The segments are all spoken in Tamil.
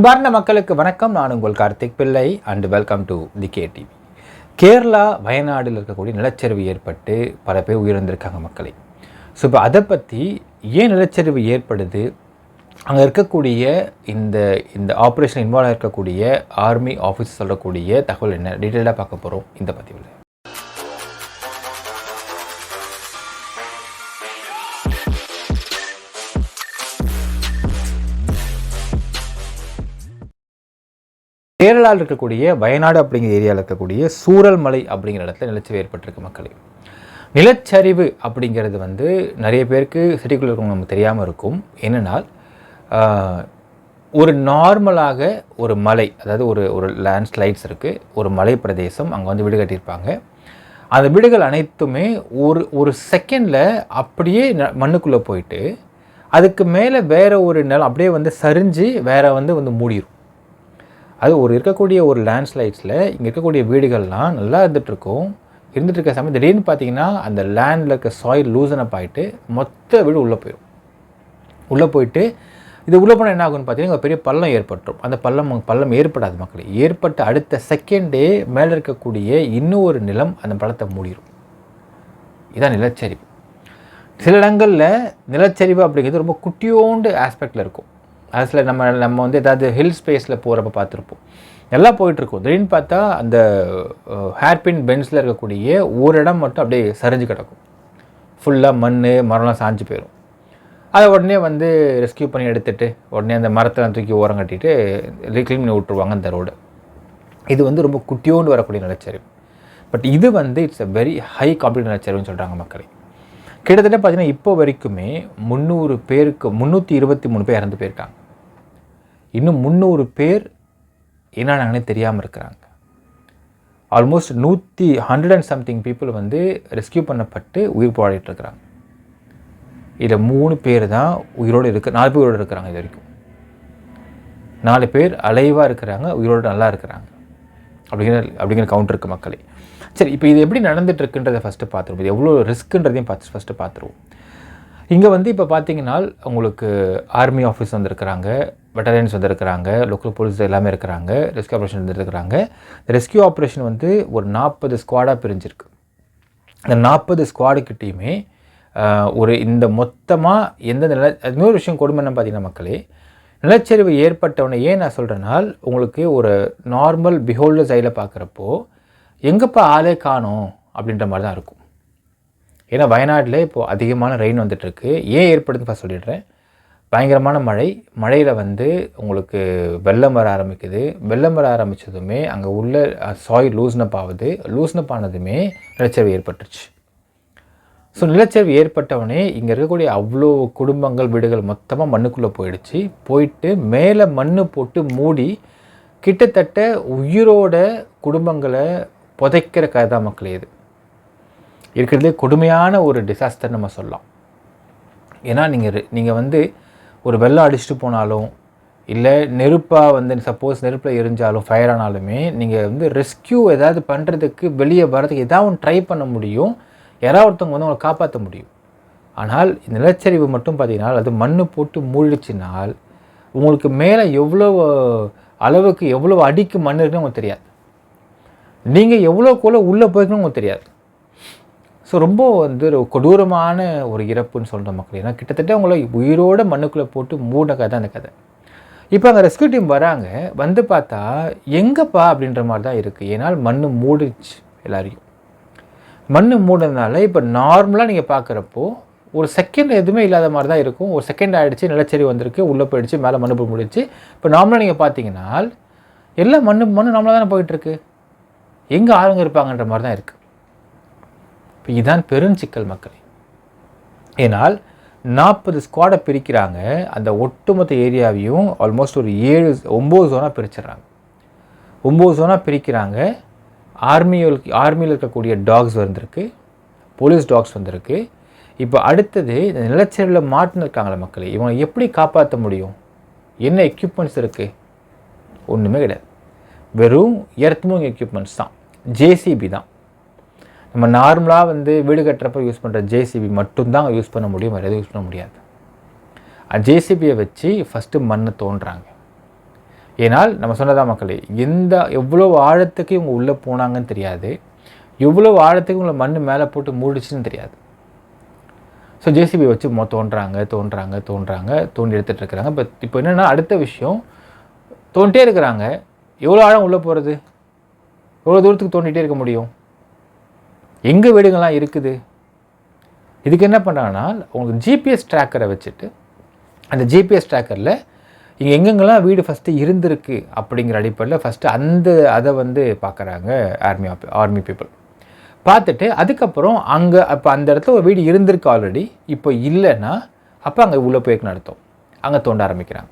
அன்பார்ந்த மக்களுக்கு வணக்கம். நான் உங்கள் Karthik Pillai and welcome to the K TV Kerala வயநாடில் இருக்கக்கூடிய நிலச்சரிவு ஏற்பட்டு பல பேர் உயிரிழந்திருக்காங்க மக்களை. ஸோ இப்போ அதை பற்றி ஏன் நிலச்சரிவு ஏற்படுது? அங்கே இருக்கக்கூடிய இந்த இந்த ஆப்ரேஷன் இன்வால்வ் இருக்கக்கூடிய ஆர்மி ஆஃபீஸ் சொல்லக்கூடிய தகவல் என்ன? டீட்டெயிலாக பார்க்க போகிறோம் இந்த பதிவில். கேரளாவில் இருக்கக்கூடிய வயநாடு அப்படிங்கிற ஏரியாவில் இருக்கக்கூடிய சூரல்மலை அப்படிங்கிற இடத்துல நிலச்சரிவு ஏற்பட்டிருக்கு மக்களே. நிலச்சரிவு அப்படிங்கிறது வந்து நிறைய பேருக்கு சிட்டிக்குள்ளே இருக்கவங்க நமக்கு தெரியாமல் இருக்கும். என்னென்னால் ஒரு நார்மலாக ஒரு மலை அதாவது ஒரு ஒரு லேண்ட்ஸ்லைட்ஸ் இருக்குது ஒரு மலை பிரதேசம் அங்கே வந்து வீடு கட்டியிருப்பாங்க. அந்த வீடுகள் அனைத்துமே ஒரு ஒரு செகண்டில் அப்படியே ந- மண்ணுக்குள்ளே போயிட்டு அதுக்கு மேலே வேறு ஒரு நிலம் அப்படியே வந்து சரிஞ்சு வேற வந்து வந்து மூடிடும் அது ஒரு இருக்கக்கூடிய ஒரு லேண்ட்ஸ்லைட்ஸில் இங்கே இருக்கக்கூடிய வீடுகள்லாம் நல்லா இருந்துகிட்ருக்கும் இருந்துகிட்டு இருக்க சமயம் திடீர்னு பார்த்தீங்கன்னா அந்த லேண்டில் இருக்க சாயில் லூசன் அப் ஆகிட்டு மொத்த வீடு உள்ளே போயிடும். உள்ளே போயிட்டு இது உள்ளே போனால் என்ன ஆகும்னு பார்த்தீங்கன்னா பெரிய பள்ளம் ஏற்பட்டுரும். அந்த பள்ளம் பள்ளம் ஏற்படாது மக்கள். ஏற்பட்ட அடுத்த செகண்டே மேலே இருக்கக்கூடிய இன்னும் ஒரு நிலம் அந்த பள்ளத்தை மூடிடும் இதான் நிலச்சரிவு. சில இடங்களில் நிலச்சரிவு அப்படிங்கிறது ரொம்ப குட்டியோண்டு ஆஸ்பெக்டில் இருக்கும். அதில் நம்ம நம்ம வந்து ஏதாவது ஹில் ஸ்பேஸில் போகிறப்ப பார்த்துருப்போம். எல்லாம் போயிட்டுருக்கும். திடீர்னு பார்த்தா அந்த ஹேர்பின் பென்ஸில் இருக்கக்கூடிய ஒரு இடம் மட்டும் அப்படியே சரிஞ்சு கிடக்கும். ஃபுல்லாக மண் மரம்லாம் சாஞ்சு போயிடும் அதை உடனே வந்து ரெஸ்கியூ பண்ணி எடுத்துட்டு உடனே அந்த மரத்தெல்லாம் தூக்கி ஓரம் கட்டிட்டு க்ளீன் பண்ணி விட்ருவாங்க அந்த ரோடு இது வந்து ரொம்ப குட்டியோண்டு வரக்கூடிய நிலச்சரிவு. பட் இது வந்து it's a very high competitive நிலச்சரிவுன்னு சொல்கிறாங்க மக்களை. கிட்டத்தட்ட பார்த்தீங்கன்னா இப்போ வரைக்குமே முந்நூறு பேருக்கு முந்நூற்றி இருபத்தி மூணு பேர் இறந்து போயிருக்காங்க. இன்னும் முந்நூறு பேர் என்னென்னு தெரியாமல் இருக்கிறாங்க. ஆல்மோஸ்ட் நூற்றி ஹண்ட்ரட் அண்ட் சம்திங் பீப்புள் வந்து ரெஸ்கியூ பண்ணப்பட்டு உயிர் போராடிட்டுருக்குறாங்க இதில் மூணு பேர் தான் உயிரோடு இருக்க நாலு பேர் உயிரோடு இருக்கிறாங்க இது வரைக்கும். நாலு பேர் அலைவாக இருக்கிறாங்க உயிரோடு நல்லா இருக்கிறாங்க. அப்படிங்கிற அப்படிங்கிற கவுண்ட் இருக்குது மக்களே. சரி இப்போ இது எப்படி நடந்துகிட்ருக்குன்றதை ஃபஸ்ட்டு பார்த்துருவோம். இது எவ்வளோ ரிஸ்க்குன்றதையும் பார்த்து ஃபஸ்ட்டு பார்த்துருவோம். இங்கே வந்து இப்போ பார்த்தீங்கன்னா உங்களுக்கு ஆர்மி ஆஃபீஸ் வந்திருக்கிறாங்க. வெட்டரன்ஸ் வந்துருக்கிறாங்க லோக்கல் போலீஸ் எல்லாமே இருக்கிறாங்க ரெஸ்கியூ ஆப்ரேஷன் வந்துருக்கிறாங்க. ரெஸ்கியூ ஆப்ரேஷன் வந்து ஒரு நாற்பது ஸ்குவாடாக பிரிஞ்சிருக்கு. இந்த நாற்பது ஸ்குவாடுக்கிட்டேயுமே ஒரு இந்த மொத்தமாக எந்த நில இன்னொரு விஷயம் கொடுமை என்ன பார்த்தீங்கன்னா மக்களே நிலச்சரிவு ஏற்பட்டவனை ஏன் நான் சொல்கிறேனால் உங்களுக்கு ஒரு நார்மல் பிஹோல்டர் சைடில் பார்க்குறப்போ எங்கேப்பா ஆளே காணோம் அப்படின்ற மாதிரி தான் இருக்கும். ஏன்னா வயநாட்டில் இப்போது அதிகமான ரெயின் வந்துட்டுருக்கு. ஏன் ஏற்படுதுன்னு ஃபஸ்ட் சொல்லிடுறேன். பயங்கரமான மழை. மழையில் வந்து உங்களுக்கு வெள்ளம் வர ஆரம்பிக்குது. வெள்ளம் வர ஆரம்பித்ததுமே அங்கே உள்ள சாயில் லூஸ்னப் ஆகுது. லூஸ்னப் ஆனதுமே நிலச்சரிவு ஏற்பட்டுருச்சு. ஸோ நிலச்சரிவு ஏற்பட்டவனே இங்கே இருக்கக்கூடிய அவ்வளோ குடும்பங்கள் வீடுகள் மொத்தமாக மண்ணுக்குள்ளே போயிடுச்சு. போயிட்டு மேலே மண் போட்டு மூடி கிட்டத்தட்ட உயிரோட குடும்பங்களை புதைக்கிற கதை மக்கள் மக்களே இது. இருக்கிறதுலே கொடுமையான ஒரு டிசாஸ்டர் நம்ம சொல்லலாம். ஏன்னா நீங்கள் நீங்கள் வந்து ஒரு வெள்ளம் அடிச்சுட்டு போனாலும் இல்லை நெருப்பாக வந்து சப்போஸ் நெருப்பில் எரிஞ்சாலும் ஃபயர் ஆனாலுமே நீங்கள் வந்து ரெஸ்க்யூ ஏதாவது பண்ணுறதுக்கு வெளியே வரதுக்கு ஏதாவது ஒன்று ட்ரை பண்ண முடியும். யாராவது ஒருத்தவங்க வந்து உங்களை காப்பாற்ற முடியும். ஆனால் இந்த நிலச்சரிவு மட்டும் பார்த்தீங்கன்னா அது மண் போட்டு மூழ்கிச்சினால் உங்களுக்கு மேலே எவ்வளோ அளவுக்கு எவ்வளோ அடிக்கு மண் இருக்குன்னு உங்களுக்கு தெரியாது. நீங்கள் எவ்வளோக்குள்ளே உள்ளே போயிருக்குன்னு உங்களுக்கு தெரியாது. ஸோ ரொம்ப வந்து ஒரு கொடூரமான ஒரு இறப்புன்னு சொல்கிற மக்கள். ஏன்னா கிட்டத்தட்ட அவங்கள உயிரோட மண்ணுக்குள்ளே போட்டு மூட கதை அந்த கதை. இப்போ அங்கே ரெஸ்க்யூ டீம் வராங்க. வந்து பார்த்தா எங்கப்பா? அப்படின்ற மாதிரி தான் இருக்குது ஏன்னால் மண் மூடிச்சு எல்லாரையும். மண் மூடினதுனால இப்போ நார்மலாக நீங்கள் பார்க்குறப்போ ஒரு செகண்ட் எதுவுமே இல்லாத மாதிரி தான் இருக்கும். ஒரு செகண்ட் ஆகிடுச்சு நிலச்சரி வந்திருக்கு உள்ளே போயிடுச்சு மேலே மண்ணு முடிச்சு இப்போ நார்மலாக நீங்கள் பார்த்தீங்கன்னா எல்லாம் மண் மண்ணு நார்மலாக தானே போயிட்டுருக்கு எங்கே ஆளுங்க இருப்பாங்கன்ற மாதிரி தான் இருக்குது இப்போ இதுதான் பெருஞ்சிக்கல் மக்கள். ஏனால் நாற்பது ஸ்குவாடை பிரிக்கிறாங்க அந்த ஒட்டுமொத்த ஏரியாவையும் ஆல்மோஸ்ட் ஒரு ஏழு ஒம்பது ஜோனாக பிரிச்சிடுறாங்க. ஒம்பது ஜோனாக பிரிக்கிறாங்க ஆர்மியில் ஆர்மியில் இருக்கக்கூடிய டாக்ஸ் வந்திருக்கு போலீஸ் டாக்ஸ் வந்திருக்கு. இப்போ அடுத்தது இந்த நிலச்சரிவில் மாட்டினிருக்காங்களே மக்களை இவங்களை எப்படி காப்பாற்ற முடியும்? என்ன எக்யூப்மெண்ட்ஸ் இருக்குது ஒன்றுமே கிடையாது. வெறும் எர்த்மூங் எக்யூப்மெண்ட்ஸ் தான். ஜேசிபி தான். நம்ம நார்மலாக வந்து வீடு கட்டுறப்ப யூஸ் பண்ணுற ஜேசிபி மட்டும்தான் யூஸ் பண்ண முடியும் வேறு எதுவும் யூஸ் பண்ண முடியாது. ஜேசிபியை வச்சு ஃபஸ்ட்டு மண்ணை தோன்றாங்க. ஏனால் நம்ம சொன்னதான் மக்களே எந்த எவ்வளோ ஆழத்துக்கு இவங்க உள்ளே போனாங்கன்னு தெரியாது. எவ்வளோ ஆழத்துக்கு உங்களை மண் மேலே போட்டு மூடிச்சுன்னு தெரியாது. ஸோ ஜேசிபி வச்சு மொ தோன்றாங்க தோன்றாங்க தோன்றாங்க தோண்டி எடுத்துகிட்டு இருக்கிறாங்க. இப்போ இப்போ என்னென்னா அடுத்த விஷயம் தோண்டிட்டே இருக்கிறாங்க. எவ்வளோ ஆழம் உள்ளே போகிறது எவ்வளோ தூரத்துக்கு தோண்டிகிட்டே இருக்க முடியும்? எங்கே வீடுங்கள்லாம் இருக்குது? இதுக்கு என்ன பண்ணுறாங்கன்னா உங்களுக்கு ஜிபிஎஸ் ட்ராக்கரை வச்சுட்டு அந்த ஜிபிஎஸ் ட்ராக்கரில் இங்கே எங்கெங்கெல்லாம் வீடு ஃபஸ்ட்டு இருந்திருக்கு அப்படிங்கிற அடிப்படையில் ஃபஸ்ட்டு அந்த அதை வந்து பார்க்குறாங்க ஆர்மி ஆர்மி பீப்புள் பார்த்துட்டு அதுக்கப்புறம் அங்கே அப்போ அந்த இடத்துல ஒரு வீடு இருந்திருக்கு ஆல்ரெடி இப்போ இல்லைன்னா அப்போ அங்கே உள்ளே போய்க்கு நடத்தும் அங்கே தோண்ட ஆரம்பிக்கிறாங்க.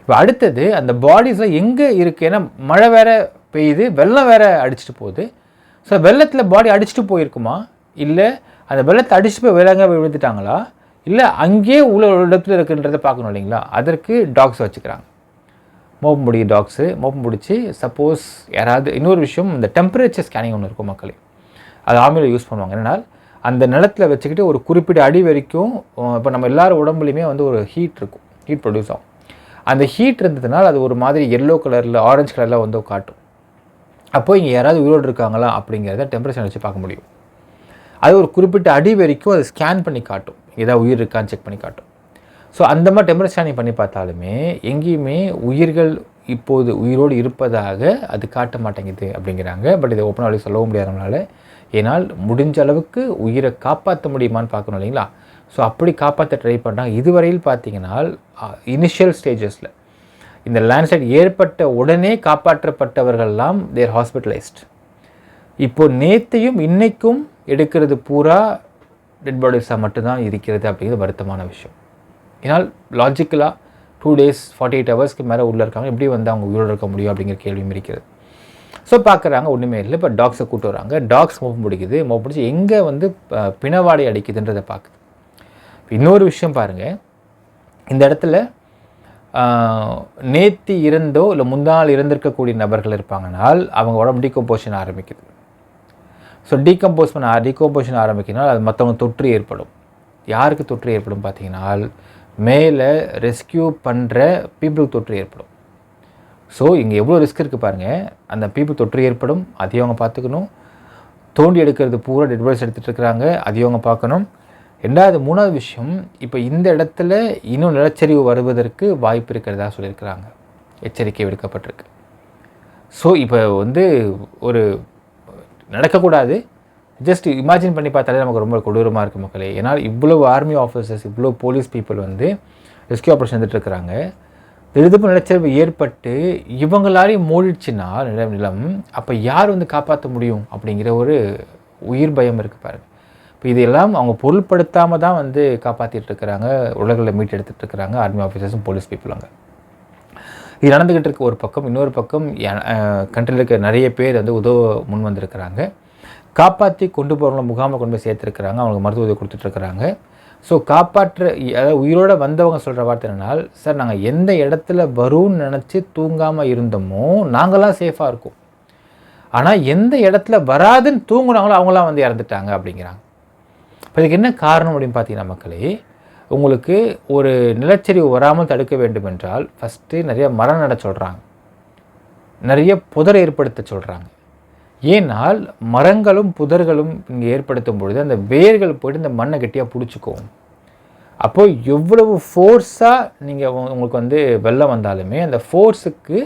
இப்போ அடுத்தது அந்த பாடிஸில் எங்கே இருக்குது ஏன்னா மழை வேறு பெய்யுது வெள்ளம் வேற அடிச்சிட்டு போகுது. ஸோ வெள்ளத்தில் பாடி அடிச்சுட்டு போயிருக்குமா? இல்லை அந்த வெள்ளத்தை அடிச்சுட்டு போய் வேற போய் விழுந்துட்டாங்களா? இல்லை அங்கேயே உள்ள இடத்துல இருக்குன்றதை பார்க்கணும் இல்லைங்களா? அதற்கு டாக்ஸ் வச்சுக்கிறாங்க. மோப்பம் பிடிக்க டாக்ஸு மோப்பம் பிடிச்சி சப்போஸ் யாராவது இன்னொரு விஷயம் இந்த டெம்பரேச்சர் ஸ்கேனிங் ஒன்று இருக்கும் மக்களே. அது ஆர்மியில் யூஸ் பண்ணுவாங்க. என்னென்னா அந்த நிலத்தில் வச்சுக்கிட்டு ஒரு குறிப்பிட்ட அடி வரைக்கும் இப்போ நம்ம எல்லார் உடம்புலையுமே வந்து ஒரு ஹீட் இருக்கும். ஹீட் ப்ரொடியூஸ் ஆகும். அந்த ஹீட் இருந்ததுனால அது ஒரு மாதிரி எல்லோ கலரில் ஆரஞ்சு கலரில் வந்து காட்டும் அப்போது இங்கே யாராவது உயிரோடு இருக்காங்களா அப்படிங்கிறத டெம்பரேச்சர் வச்சு பார்க்க முடியும். அது ஒரு குறிப்பிட்ட அடி வரைக்கும் அதை ஸ்கேன் பண்ணி காட்டும். ஏதாவது உயிர் இருக்கான்னு செக் பண்ணி காட்டும். ஸோ அந்த மாதிரி டெம்பரேச்சர் ஸ்கேனிங் பண்ணி பார்த்தாலுமே எங்கேயுமே உயிர்கள் இப்போது உயிரோடு இருப்பதாக அது காட்ட மாட்டேங்குது அப்படிங்கிறாங்க. பட் இதை ஓப்பனாக சொல்லவும் முடியாதனால நம்மளால். ஏன்னால் முடிஞ்ச அளவுக்கு உயிரை காப்பாற்ற முடியுமான்னு பார்க்கணும் இல்லைங்களா? ஸோ அப்படி காப்பாற்ற ட்ரை பண்ணுறாங்க இதுவரையில் பார்த்தீங்கன்னா இனிஷியல் ஸ்டேஜஸில் இந்த லேண்ட்ஸ்லைட் ஏற்பட்ட உடனே காப்பாற்றப்பட்டவர்கள்லாம் தேர் ஹாஸ்பிட்டலைஸ்ட் இப்போ நேத்தையும் இன்னைக்கும் எடுக்கிறது பூரா டெட் பாடிஸாக மட்டும்தான் இருக்கிறது அப்படிங்கிறது வருத்தமான விஷயம். ஏன்னால் லாஜிக்கலாக டூ டேஸ் ஃபார்ட்டி எயிட் ஹவர்ஸ்க்கு மேலே உள்ளே இருக்காங்க. எப்படி வந்து அவங்க உயிரோடு இருக்க முடியும் அப்படிங்கிற கேள்வியும் இருக்கிறது. ஸோ பார்க்குறாங்க ஒன்றுமே இல்லை. இப்போ டாக்ஸை கூட்டு வராங்க. டாக்ஸ் மோப்பம் பிடிக்குது மோப்பம் பிடிச்சி எங்கே வந்து பிணவாடை அடிக்குதுன்றதை பார்க்குது. இன்னொரு விஷயம் பாருங்கள் இந்த இடத்துல நேத்தி இருந்தோ இல்லை முந்தாள் இருந்திருக்கக்கூடிய நபர்கள் இருப்பாங்கனால் அவங்க உடம்பு டீகம்போஷன் ஆரம்பிக்குது. ஸோ டீகம்போஸ் பண்ண டீகம்போஷன் ஆரம்பிக்கினால் அது மற்றவங்க தொற்று ஏற்படும். யாருக்கு தொற்று ஏற்படும் பார்த்தீங்கன்னா மேலே ரெஸ்கியூ பண்ணுற பீப்புளுக்கு தொற்று ஏற்படும். ஸோ இங்கே எவ்வளோ ரிஸ்க் இருக்குது பாருங்கள் அந்த பீப்புள் தொற்று ஏற்படும் அதையும் அவங்க பார்த்துக்கணும். தோண்டி எடுக்கிறது பூரா டெட்வைஸ் எடுத்துகிட்டு இருக்கிறாங்க அதையும் அவங்க பார்க்கணும். ரெண்டாவது மூணாவது விஷயம் இப்போ இந்த இடத்துல இன்னும் நிலச்சரிவு வருவதற்கு வாய்ப்பு இருக்கிறதா சொல்லியிருக்கிறாங்க. எச்சரிக்கை விடுக்கப்பட்டிருக்கு. ஸோ இப்போ வந்து ஒரு நடக்கக்கூடாது. ஜஸ்ட் இமேஜின் பண்ணி பார்த்தாலே நமக்கு ரொம்ப கொடூரமாக இருக்குது மக்களே. ஏன்னா இவ்வளோ ஆர்மி ஆஃபீஸர்ஸ் இவ்வளோ போலீஸ் பீப்புள் வந்து ரெஸ்கியூ ஆப்ரேஷன் வந்துட்டுருக்குறாங்க இருக்கிறாங்க. நிலச்சரிவு ஏற்பட்டு இவங்களாலேயும் மூடிடுச்சுன்னா நிலம் நிலம் அப்போ யார் வந்து காப்பாற்ற முடியும் அப்படிங்கிற ஒரு உயிர் பயம் இருக்குது பாருங்கள் இப்போ இதெல்லாம் அவங்க பொருள்படுத்தாமல் தான் வந்து காப்பாற்றிட்டு இருக்கிறாங்க உலகில் மீட் எடுத்துகிட்டு இருக்கிறாங்க ஆர்மி ஆஃபீஸர்ஸும் போலீஸ் பீப்புளாங்க இது நடந்துக்கிட்டு இருக்க ஒரு பக்கம் இன்னொரு பக்கம் கண்ட்ரியில் இருக்க நிறைய பேர் வந்து உதவ முன் வந்திருக்கிறாங்க. காப்பாற்றி கொண்டு போகிறவங்கள முகாமை கொண்டு போய் சேர்த்துருக்குறாங்க அவங்களுக்கு மருத்துவ உதவி கொடுத்துட்ருக்குறாங்க ஸோ காப்பாற்ற அதாவது உயிரோடு வந்தவங்க சொல்கிற வார்த்தை என்னால் சார் நாங்கள் எந்த இடத்துல வரும்னு நினச்சி தூங்காமல் இருந்தோமோ நாங்களாம் சேஃபாக இருக்கோம். ஆனால் எந்த இடத்துல வராதுன்னு தூங்குனாங்களோ அவங்களாம் வந்து இறந்துட்டாங்க அப்படிங்கிறாங்க. இப்போ இதுக்கு என்ன காரணம் அப்படின்னு பார்த்தீங்கன்னா மக்களே உங்களுக்கு ஒரு நிலச்சரிவு வராமல் தடுக்க வேண்டும் என்றால் ஃபஸ்ட்டு நிறைய மரம் நட சொல்கிறாங்க நிறைய புதர் ஏற்படுத்த சொல்கிறாங்க ஏனால் மரங்களும் புதர்களும் இங்கே ஏற்படுத்தும் பொழுது அந்த வேர்கள் போய்ட்டு இந்த மண்ணை கட்டியாக பிடிச்சிக்கும். அப்போது எவ்வளவு ஃபோர்ஸாக நீங்கள் உங்களுக்கு வந்து வெள்ளம் வந்தாலுமே அந்த ஃபோர்ஸுக்கு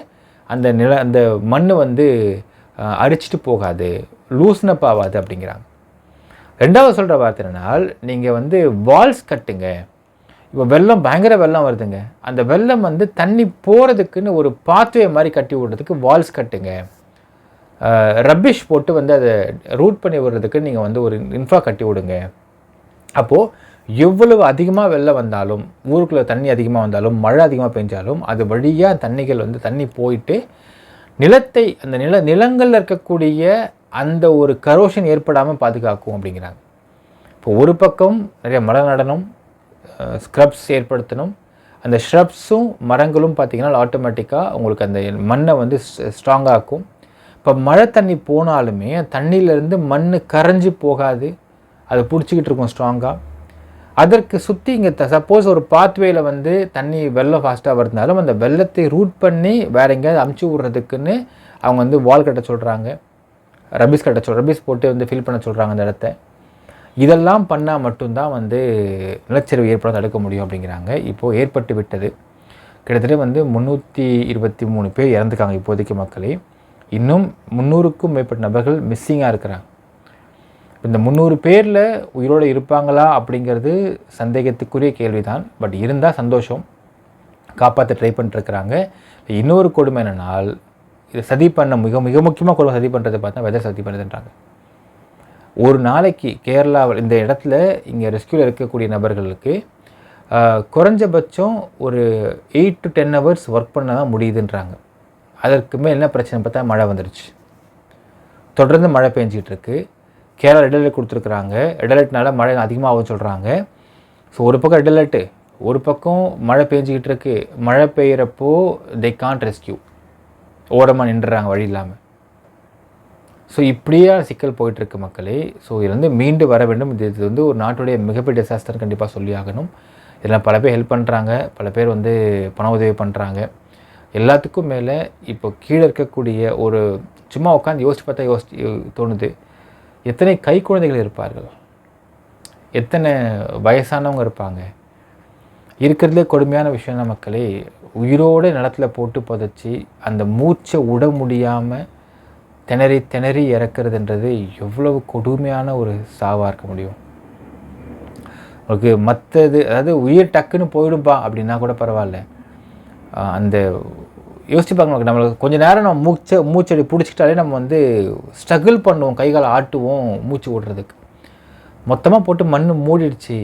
அந்த நில அந்த மண் வந்து அரிச்சிட்டு போகாது லூஸ்னப் ஆகாது அப்படிங்கிறாங்க. ரெண்டாவது சொல்கிற வார்த்தைனால் நீங்கள் வந்து வால்ஸ் கட்டுங்க. இப்போ வெள்ளம் பயங்கர வெள்ளம் வருதுங்க. அந்த வெள்ளம் வந்து தண்ணி போகிறதுக்குன்னு ஒரு பாத்வே மாதிரி கட்டி விடுறதுக்கு வால்ஸ் கட்டுங்க. ரப்பிஷ் போட்டு வந்து அதை ரூட் பண்ணி விடுறதுக்கு நீங்கள் வந்து ஒரு இன்ஃப்ரா கட்டி விடுங்க. அப்போது எவ்வளவு அதிகமாக வெள்ளம் வந்தாலும் ஊருக்குள்ளே தண்ணி அதிகமாக வந்தாலும் மழை அதிகமாக பெஞ்சாலும் அது வழியாக தண்ணிகள் வந்து தண்ணி போயிட்டு நிலத்தை அந்த நில நிலங்களில் இருக்கக்கூடிய அந்த ஒரு கரோஷன் ஏற்படாமல் பாதுகாக்கும் அப்படிங்கிறாங்க. இப்போ ஒரு பக்கம் நிறைய மரம் நடனம் ஸ்க்ரப்ஸ் ஏற்படுத்தணும். அந்த ஷ்ரப்ஸும் மரங்களும் பார்த்திங்கன்னா ஆட்டோமேட்டிக்காக உங்களுக்கு அந்த மண்ணை வந்து ஸ்ட்ராங்காகும் இப்போ மழை தண்ணி போனாலுமே தண்ணியிலேருந்து மண் கரைஞ்சி போகாது. அதை பிடிச்சிக்கிட்டு இருக்கும் ஸ்ட்ராங்காக அதற்கு சுற்றி இங்கே சப்போஸ் ஒரு பாத்வேயில் வந்து தண்ணி வெள்ளம் ஃபாஸ்ட்டாக வரதுனாலும் அந்த வெள்ளத்தை ரூட் பண்ணி வேற எங்கேயாவது அமுச்சு விட்றதுக்குன்னு அவங்க வந்து வால் கட்ட சொல்கிறாங்க ரபிஸ் கட்ட சொல் ரபிஸ் போட்டு வந்து ஃபில் பண்ண சொல்கிறாங்க அந்த இடத்த. இதெல்லாம் பண்ணால் மட்டும்தான் வந்து நிலச்சரிவு ஏற்பட தடுக்க முடியும் அப்படிங்கிறாங்க. இப்போது ஏற்பட்டு விட்டது. கிட்டத்தட்ட வந்து முந்நூற்றி இருபத்தி மூணு பேர் இறந்துக்காங்க இப்போதைக்கு மக்களே. இன்னும் முந்நூறுக்கும் மேற்பட்ட நபர்கள் மிஸ்ஸிங்காக இருக்கிறாங்க. இந்த முந்நூறு பேரில் உயிரோடு இருப்பாங்களா அப்படிங்கிறது சந்தேகத்துக்குரிய கேள்வி தான் பட் இருந்தால் சந்தோஷம். காப்பாற்ற ட்ரை பண்ணிட்டுருக்குறாங்க இன்னொரு கொடுமை என்னென்னால் இது சதி பண்ண மிக மிக முக்கியமாக கொடுமை சதி பண்ணுறது பார்த்தா வெதர் சதி பண்ணுதுன்றாங்க. ஒரு நாளைக்கு கேரளாவில் இந்த இடத்துல இங்கே ரெஸ்கியூவில் இருக்கக்கூடிய நபர்களுக்கு குறைஞ்சபட்சம் ஒரு eight to ten hours work பண்ண தான் முடியுதுன்றாங்க. அதற்குமே என்ன பிரச்சனை பார்த்தா மழை வந்துடுச்சு தொடர்ந்து மழை பெஞ்சிகிட்டு இருக்குது கேரளா ரெட் அலர்ட் கொடுத்துருக்குறாங்க. ரெட் அலர்ட்னால மழை அதிகமாகவும் சொல்கிறாங்க ஸோ ஒரு பக்கம் ரெட் அலர்ட்டு ஒரு பக்கம் மழை பெஞ்சிக்கிட்டு இருக்கு. மழை பெய்கிறப்போ தே கான்ட் ரெஸ்கியூ ஓரமாக நின்றுறாங்க வழி இல்லாமல் ஸோ இப்படியே சிக்கல் போயிட்டுருக்கு மக்களே. ஸோ இது வந்து மீண்டு வர வேண்டும். இது இது வந்து ஒரு நாட்டுடைய மிகப்பெரிய டிசாஸ்டர் கண்டிப்பாக சொல்லி ஆகணும். இதில் பல பேர் ஹெல்ப் பண்ணுறாங்க பல பேர் வந்து பண உதவி பண்ணுறாங்க எல்லாத்துக்கும் மேலே இப்போ கீழே இருக்கக்கூடிய ஒரு சும்மா உட்காந்து யோசிச்சு பார்த்தா யோசிச்சு தோணுது. எத்தனை கை குழந்தைகள் இருப்பார்கள்? எத்தனை வயசானவங்க இருப்பாங்க? இருக்கிறதுலே கொடுமையான விஷயம் மக்களே? உயிரோடு நிலத்தில் போட்டு புதைச்சி அந்த மூச்சை விட முடியாமல் திணறி திணறி இறக்குறதுன்றது எவ்வளவு கொடுமையான ஒரு சாவாக இருக்க முடியும். உங்களுக்கு மற்றது அதாவது உயிர் டக்குன்னு போயிடும்பா அப்படின்னா கூட பரவாயில்ல. அந்த யோசிச்சுப்பாங்க நம்மளுக்கு கொஞ்சம் நேரம் நம்ம மூச்சை மூச்சடி பிடிச்சிக்கிட்டாலே நம்ம வந்து ஸ்ட்ரகிள் பண்ணுவோம் கைகால் ஆட்டுவோம் மூச்சு விடுறதுக்கு. மொத்தமாக போட்டு மண் மூடிடுச்சு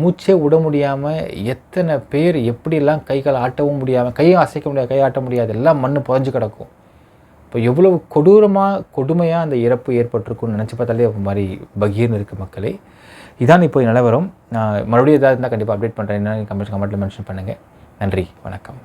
மூச்சே விட முடியாமல் எத்தனை பேர் எப்படிலாம் கை கால் ஆட்டவும் முடியாமல் கையும் அசைக்க முடியாது கை ஆட்ட முடியாது எல்லாம் மண் புதஞ்சு கிடக்கும். இப்போ எவ்வளவு கொடூரமாக கொடுமையாக அந்த இறப்பு ஏற்பட்டிருக்கும்னு நினச்சி பார்த்தாலே மாதிரி பகீர்னு இருக்குது மக்களே. இதான் இப்போ நிலவரம். நான் மறுபடியும் எதாவது இருந்தால் கண்டிப்பாக அப்டேட் பண்ணுறேன் என்ன கமெண்ட் கமெண்ட்டில் மென்ஷன் பண்ணுங்கள் நன்றி வணக்கம்.